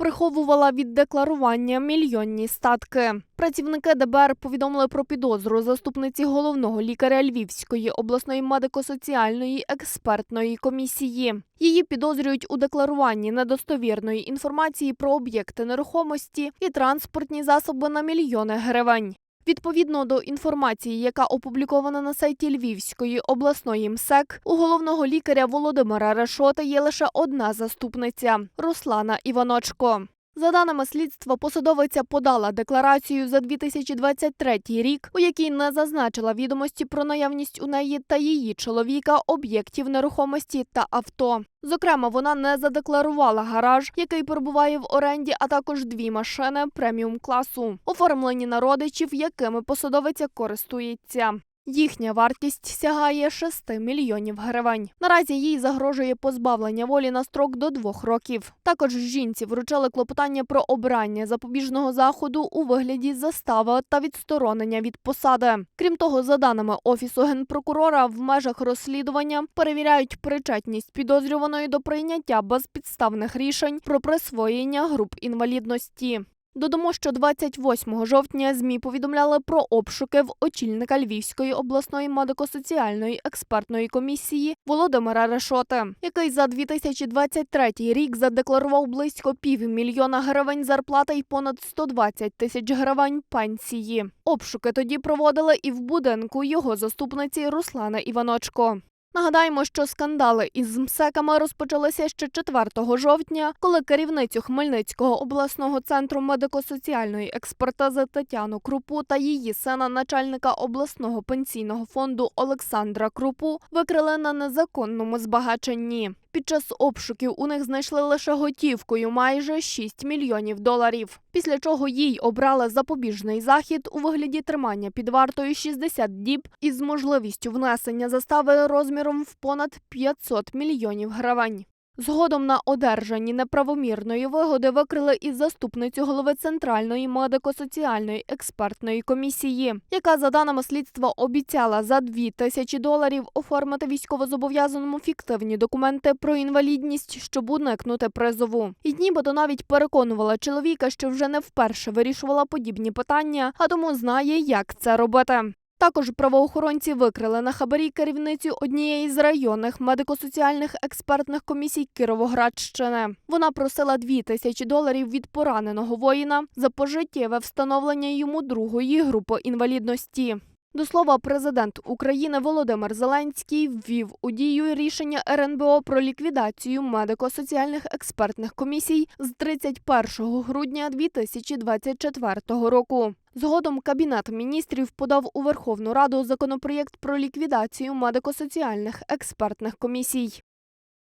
приховувала від декларування мільйонні статки. Працівники ДБР повідомили про підозру заступниці головного лікаря Львівської обласної медико-соціальної експертної комісії. Її підозрюють у декларуванні недостовірної інформації про об'єкти нерухомості і транспортні засоби на мільйони гривень. Відповідно до інформації, яка опублікована на сайті Львівської обласної МСЕК, у головного лікаря Володимира Решота є лише одна заступниця Руслана Іваночко. За даними слідства, посадовиця подала декларацію за 2023 рік, у якій не зазначила відомості про наявність у неї та її чоловіка об'єктів нерухомості та авто. Зокрема, вона не задекларувала гараж, який перебуває в оренді, а також дві машини преміум класу, оформлені на родичів, якими посадовиця користується. Їхня вартість сягає 6 мільйонів гривень. Наразі їй загрожує позбавлення волі на строк до двох років. Також жінці вручили клопотання про обрання запобіжного заходу у вигляді застави та відсторонення від посади. Крім того, за даними офісу генпрокурора, в межах розслідування перевіряють причетність підозрюваної до прийняття безпідставних рішень про присвоєння груп інвалідності. Додамо, що 28 жовтня ЗМІ повідомляли про обшуки в очільника Львівської обласної медико-соціальної експертної комісії Володимира Решоти, який за 2023 рік задекларував близько півмільйона гривень зарплати і понад 120 тисяч гривень пенсії. Обшуки тоді проводили і в будинку його заступниці Руслани Іваночко. Нагадаємо, що скандали із МСЕКами розпочалися ще 4 жовтня, коли керівницю Хмельницького обласного центру медико-соціальної експертизи Тетяну Крупу та її сина, начальника обласного пенсійного фонду Олександра Крупу, викрили на незаконному збагаченні. Під час обшуків у них знайшли лише готівкою майже 6 мільйонів доларів. Після чого їй обрали запобіжний захід у вигляді тримання під вартою 60 діб із можливістю внесення застави розміром в понад 500 мільйонів гривень. Згодом на одержанні неправомірної вигоди викрили і заступницю голови Центральної медико-соціальної експертної комісії, яка, за даними слідства, обіцяла за 2 тисячі доларів оформити військовозобов'язаному фіктивні документи про інвалідність, щоб уникнути призову. І нібито навіть переконувала чоловіка, що вже не вперше вирішувала подібні питання, а тому знає, як це робити. Також правоохоронці викрили на хабарі керівницю однієї з районних медико-соціальних експертних комісій Кіровоградщини. Вона просила 2 тисячі доларів від пораненого воїна за пожиттєве встановлення йому другої групи інвалідності. До слова, президент України Володимир Зеленський ввів у дію рішення РНБО про ліквідацію медико-соціальних експертних комісій з 31 грудня 2024 року. Згодом Кабінет міністрів подав у Верховну Раду законопроєкт про ліквідацію медико-соціальних експертних комісій.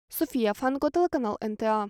Софія Фанко, телеканал НТА.